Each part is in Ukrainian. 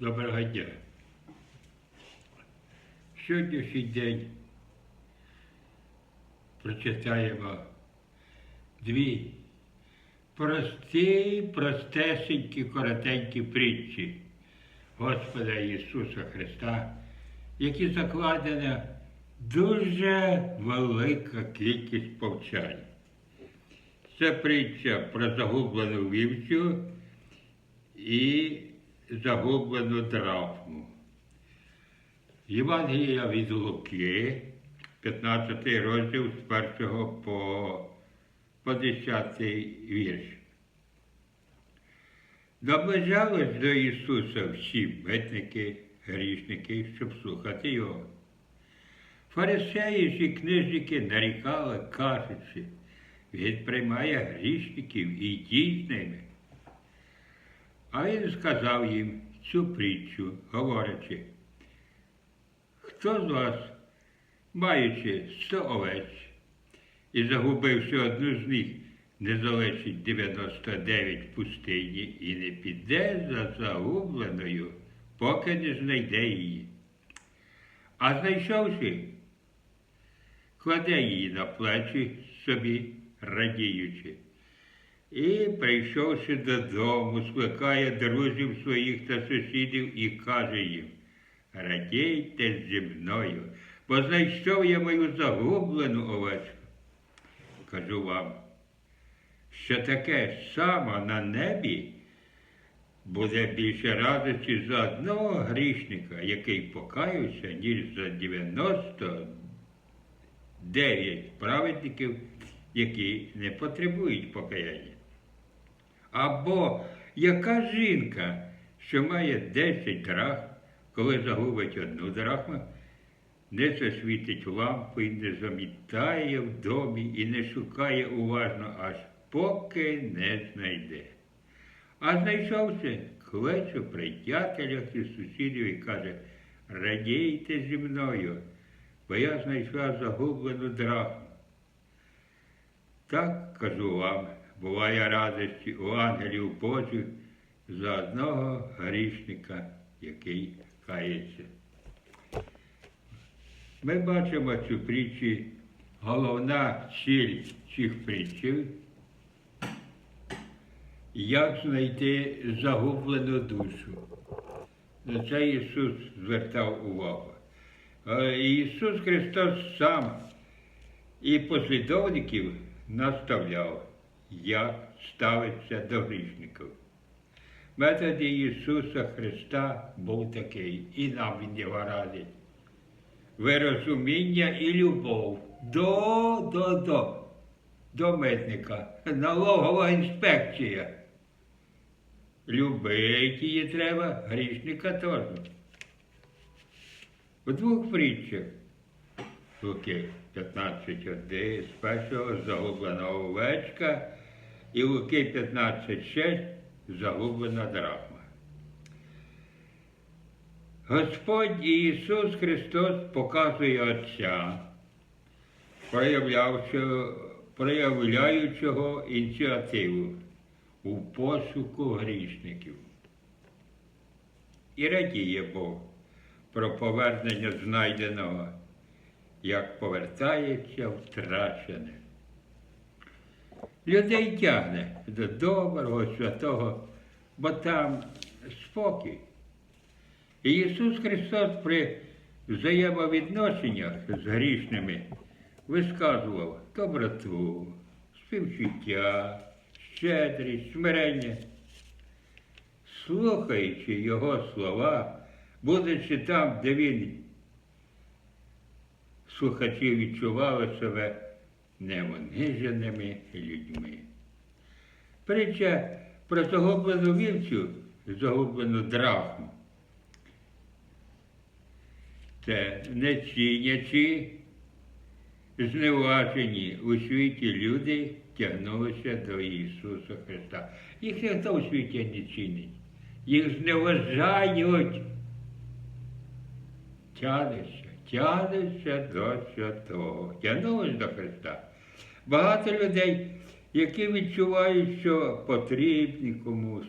Доброго дня. Сьогоднішній день прочитаємо дві прості, простесенькі, коротенькі притчі Господа Ісуса Христа, які закладена дуже велика кількість повчань. Це притча про загублену вівцю і загублену драхму. Євангелія від Луки, 15 розділ з 1 по, по 10 вірш. Наближались до Ісуса всі митники, грішники, щоб слухати Його. Фарисеї ж і книжники нарікали, кажучи, він приймає грішників і йдіть. А він сказав їм цю притчу, говорячи, хто з вас, маючи сто овець і загубивши одну з них, не залишить 99 в пустині і не піде за загубленою, поки не знайде її. А знайшовши, кладе її на плечі собі, радіючи. І, прийшовши додому, скликає друзів своїх та сусідів і каже їм, радійте зі мною, бо знайшов я мою загублену овечку. Кажу вам, що таке само на небі буде більше радості за одного грішника, який покаявся, ніж за 99 праведників, які не потребують покаяння. Або яка жінка, що має 10 драхм, коли загубить одну драхму, не засвітить лампу і не замітає в домі і не шукає уважно, аж поки не знайде. А знайшовся, кличе приятелях і сусідів і каже, радійте зі мною, бо я знайшла загублену драхму. Так кажу вам, буває радості у ангелів Божих за одного грішника, який кається. Ми бачимо цю притчі, головна ціль цих притчів, як знайти загублену душу. На це Ісус звертав увагу. Е, Ісус Христос сам і послідовників наставляв, як ставиться до грішників. Метод Ісуса Христа був такий, і нам Він його радить. Вирозуміння і любов до, до, до, до митника, налогова інспекція. Любить її треба, грішника теж. У двох притчах Луки 15.1 з першого загублена овечка і Луки 15.6 загублена драхма. Господь Ісус Христос показує Отця, проявляючого ініціативу у пошуку грішників. І радіє Бог про повернення знайденого, як повертається втрачене. Людей тягне до доброго, святого, бо там спокій. І Ісус Христос при взаємовідношеннях з грішними висказував доброту, співчуття, щедрість, смирення. Слухаючи Його слова, будучи там, де Він слухачі відчували себе невониженими людьми. Притча про загублену вівцю, загублену драхму. Це не цінячі, зневажені у світі люди тягнулися до Ісуса Христа. Їх ніхто у світі не цінить. Їх зневажають. Тянешся, тянешся до святого, тягнулися до Христа. Багато людей, які відчувають, що потрібні комусь,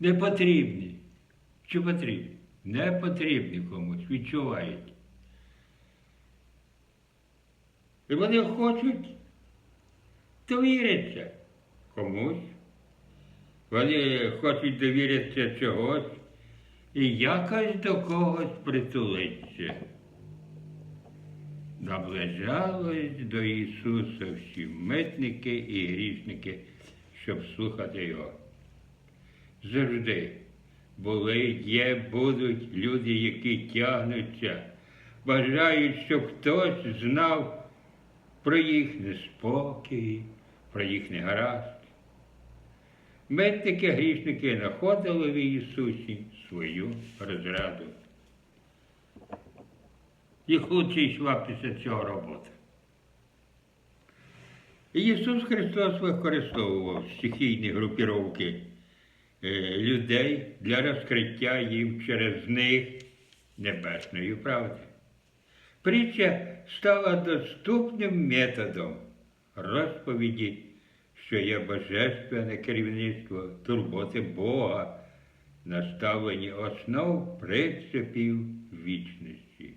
не потрібні. Чи потрібні? Не потрібні комусь, відчувають. І вони хочуть довіритися комусь. Вони хочуть довіритися чогось і якось до когось притулитися. Наближались до Ісуса всі митники і грішники, щоб слухати Його. Завжди були, є, будуть люди, які тягнуться, бажають, щоб хтось знав про їх неспокій, про їх негаразд. Митники, грішники знаходили в Ісусі свою розраду. Їх лучше йшла після цього робота. І Ісус Христос використовував стихійні групіровки е, людей для розкриття їм через них небесної правди. Притча стала доступним методом розповіді, що є божественне керівництво турботи Бога, наставлені основ принципів вічності.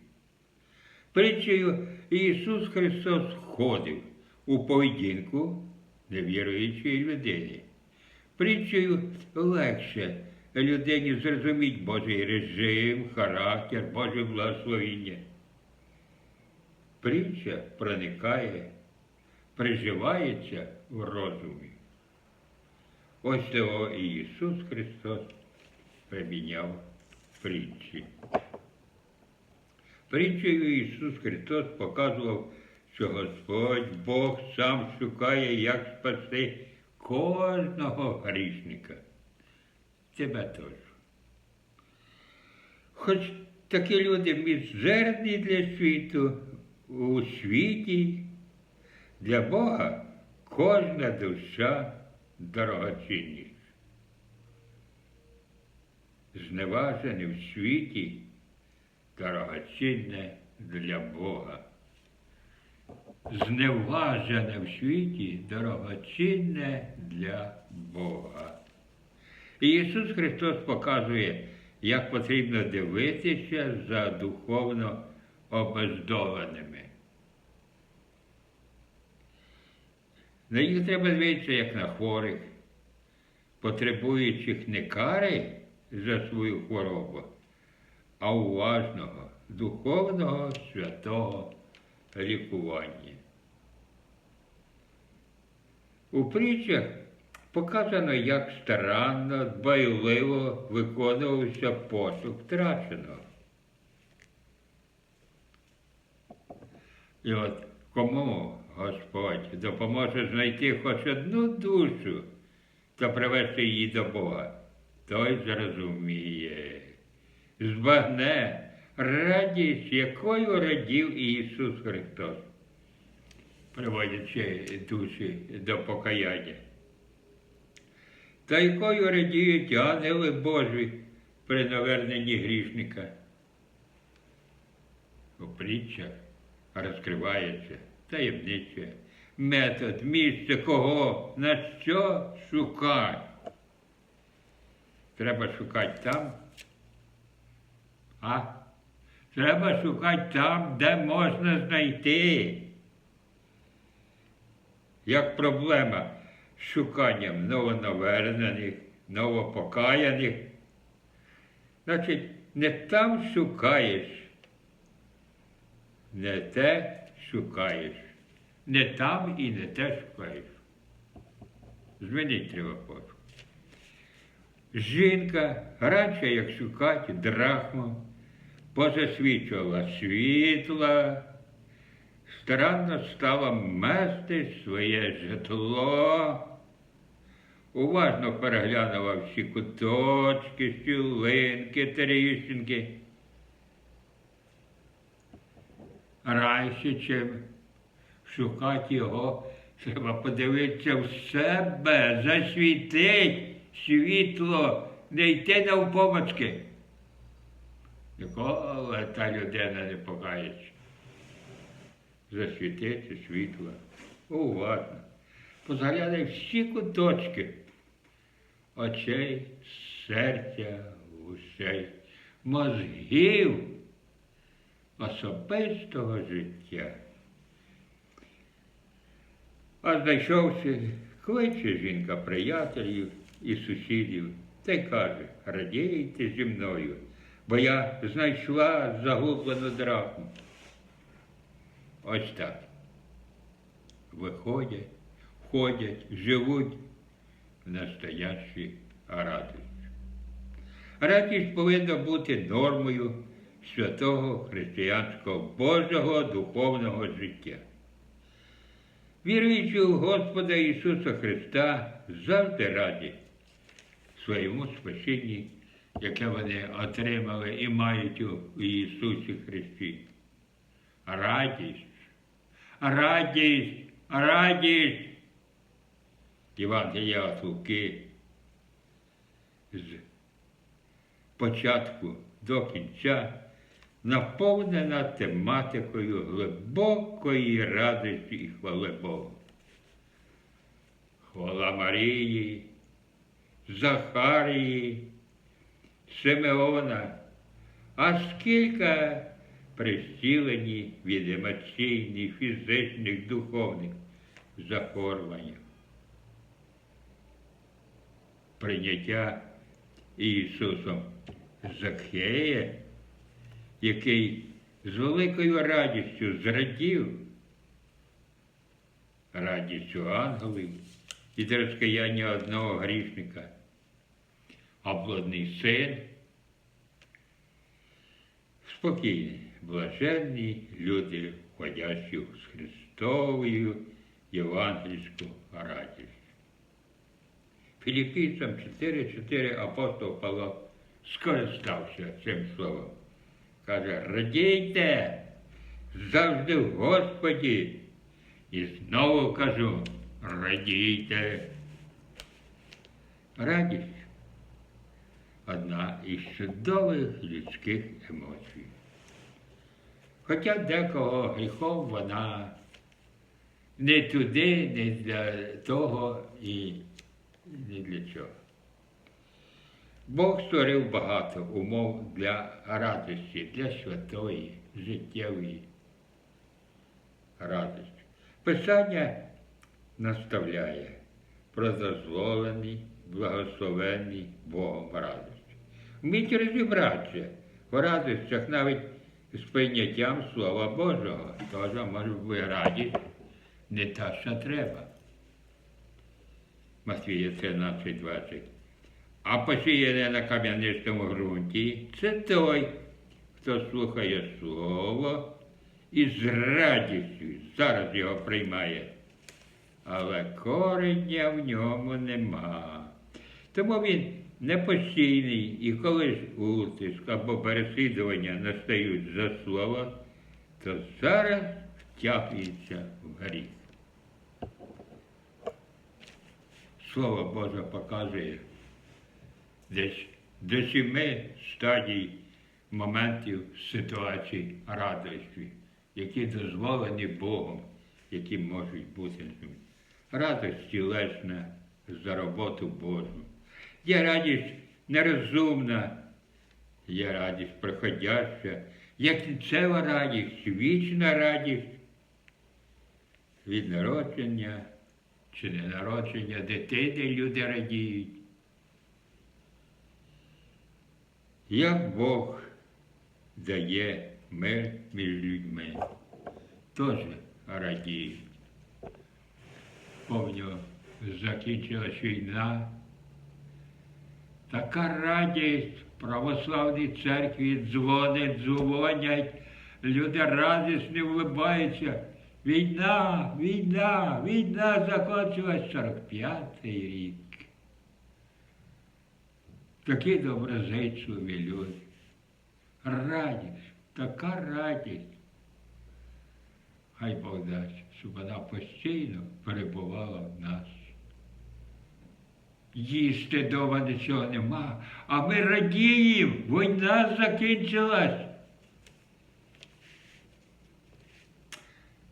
Притчею Ісус Христос входив у поведінку невіруючої людини. Притчею легше людині зрозуміти Божий режим, характер, Боже благословіння. Притча проникає, приживається в розумі. Ось того і Ісус Христос приміняв притчі. Притчею Ісус Христос показував, що Господь Бог сам шукає, як спасти кожного грішника. Тебе теж. Хоч такі люди мізерні для світу, у світі, для Бога кожна душа дорогоцінність. Зневажене в світі дорогоцінне для Бога. Зневажене в світі дорогоцінне для Бога. І Ісус Христос показує, як потрібно дивитися за духовно обездоленими. На їх треба дивитися, як на хворих, потребуючих не кари за свою хворобу, а уважного, духовного святого лікування. У притчах показано, як старанно, дбайливо виконувався пошук втраченого. І от кому Господь допоможе знайти хоч одну душу та привести її до Бога, той зрозуміє, збагне радість, якою радів Ісус Христос, приводячи душі до покаяння. Та якою радіють ангели Божі при наверненні грішника. У притчах розкривається таємниче, метод, місце, кого, на що шукати. Треба шукати там, а треба шукати там, де можна знайти. Як проблема з шуканням новонавернених, новопокаяних, значить, не там шукаєш, не те шукаєш, не там і не те шукаєш. Змінить треба пошук. Жінка раніше, як шукати драхму, позасвічувала світла, старанно стала мести своє житло, уважно переглянула всі куточки, стілинки, тріщинки. Раніше, чим? Шукати його, треба подивитися в себе, засвітить світло, не йти навпомочки. Ніколи та людина не покається. Засвітити світло. Уважно. Позаглядай всі куточки. очей, серця, ушей, мозгів особистого життя. А знайшовши, кличе жінка приятелів і сусідів та й каже, радійте зі мною, бо я знайшла загублену драхму. Ось так. Виходять, ходять, живуть в настоящій радості. Радість повинна бути нормою святого християнського Божого духовного життя. Віруючи у Господа Ісуса Христа, завжди раді своєму спасінні, яке вони отримали і мають у Ісусі Христі. Радість, радість, радість. Євангелія від Луки з початку до кінця наповнена тематикою глибокої радості і хвали Богу. Хвала Марії, Захарії, Симеона, а скільки присілені від емоційних, фізичних, духовних захворювань. Прийняття Ісусом Закхея, який з великою радістю зрадів, радістю ангелів від розкаяння одного грішника, а плодний син, спокійні, блаженні люди, входящі з Христовою євангельську радість. Філіппійцям 4.4 апостол Павло скористався цим словом. Каже, радійте завжди в Господі. І знову кажу, радійте. Радість одна із чудових людських емоцій. Хоча декого гріхом вона не туди, не для того і не для чого. Бог створив багато умов для радості, для святої, життєвої радості. Писання наставляє про дозволений, благословений Богом радості. Вміть розібратися в радостях навіть з прийняттям Слова Божого. Теж може бути радість не та, що треба. Матвія 13, 20. А посіяне на кам'янистому ґрунті це той, хто слухає слово і з радістю зараз його приймає. Але корення в ньому нема. Тому він непостійний і коли ж утиск або переслідування настають за слово, то зараз втягується в гріх. Слово Боже показує десь до сіми стадій моментів ситуацій радості, які дозволені Богом, які можуть бути. Радость тілесна за роботу Божу. Є радість нерозумна, є радість приходяща, є кінцева радість, вічна радість від народження чи не народження дитини люди радіють. Як Бог дає мир між людьми, теж радіють. Помню, закінчилась війна. Така радість православній церкві дзвонить, дзвонять, люди радісні вливаються. Війна, війна, війна закончилась 45-й рік. Такі доброзичливі люди. Радість, така радість. Хай Бог дасть, щоб вона постійно перебувала в нас. Їсти дома нічого нема, а ми радіємо, війна закінчилась.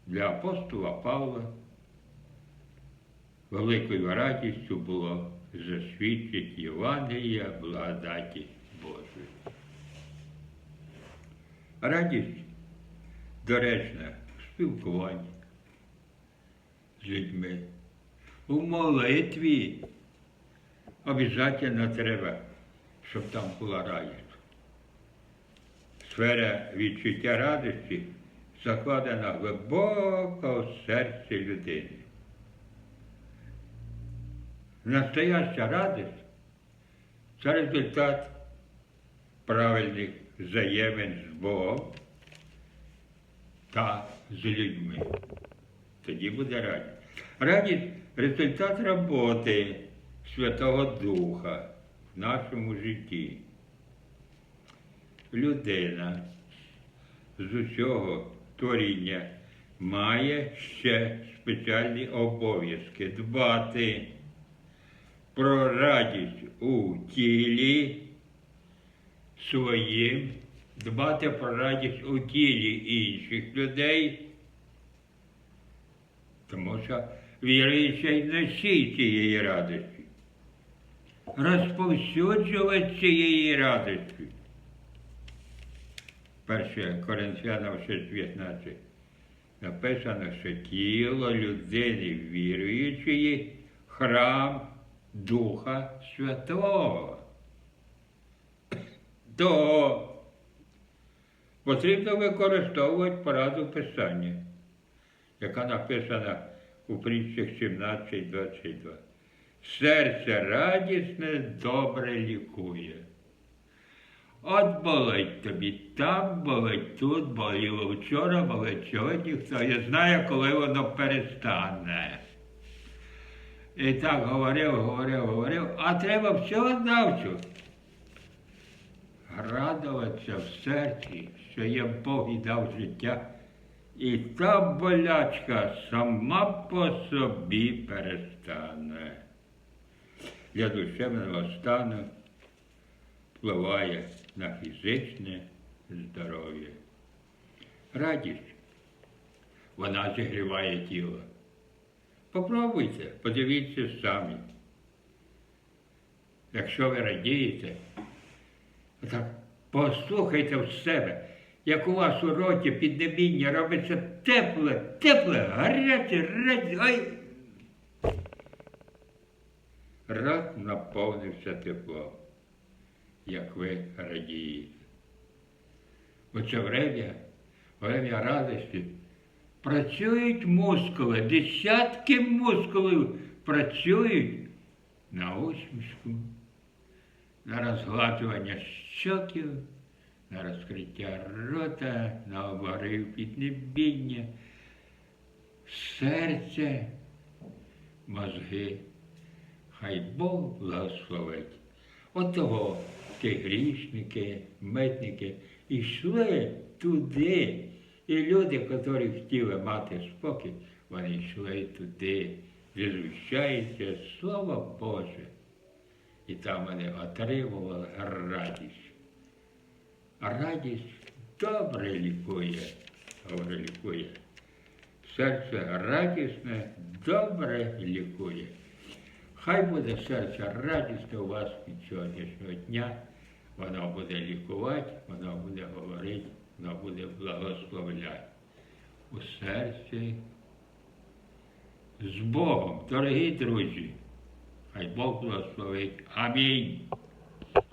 Для апостола Павла великою радістю було засвідчить Євангелія благодаті Божої. Радість доречна в спілкуванні з людьми. У молитві обов'язково треба, щоб там була радість. Сфера відчуття радості закладена глибоко в серці людини. Настояща радість це результат правильних взаємин з Богом та з людьми. Тоді буде радість. Радість результат роботи Святого Духа в нашому житті. Людина з усього творіння має ще спеціальні обов'язки дбати про радість у тілі своїм, дбати про радість у тілі інших людей, тому що віруючий носій цієї радості, розповсюджувати цієї радості. 1 Коринфянам 6.15 написано, що тіло людини віруючої храм Духа Святого. То потрібно використовувати пораду Писання, яка написана у притчах 17.22. Серце радісне добре лікує. От болить тобі, там болить, тут боліло вчора, болить сьогодні, хто не знає, коли воно перестане. І так говорив, говорив, говорив, а треба всього навчу. Радуватися в серці, що є Бог і дав життя. І та болячка сама по собі перестане. Для душевного стану впливає на фізичне здоров'я. Радість, вона зігріває тіло. Попробуйте, подивіться самі. Якщо ви радієте, так послухайте в себе, як у вас у роті піднебіння робиться тепле, тепле, гаряче. Ай! Рот наповнився теплом, як ви радієте. Оце время, время радості, працюють мускули, десятки мускулів працюють на усмішку, на розгладжування щоків, на розкриття рота, на оборив піднебіння, серце, мозги. Хай Бог благословить. От того ті грішники, митники йшли туди. І люди, які хотіли мати спокій, вони йшли туди, де звіщається Слово Боже. І там вони отримували радість. Радість добре лікує, добре лікує. Серце радісне добре лікує. Хай буде серце радість у вас від сьогоднішнього дня. Вона буде лікувати, вона буде говорити, вона буде благословляти. У серці з Богом, дорогі друзі. Хай Бог благословить. Амінь.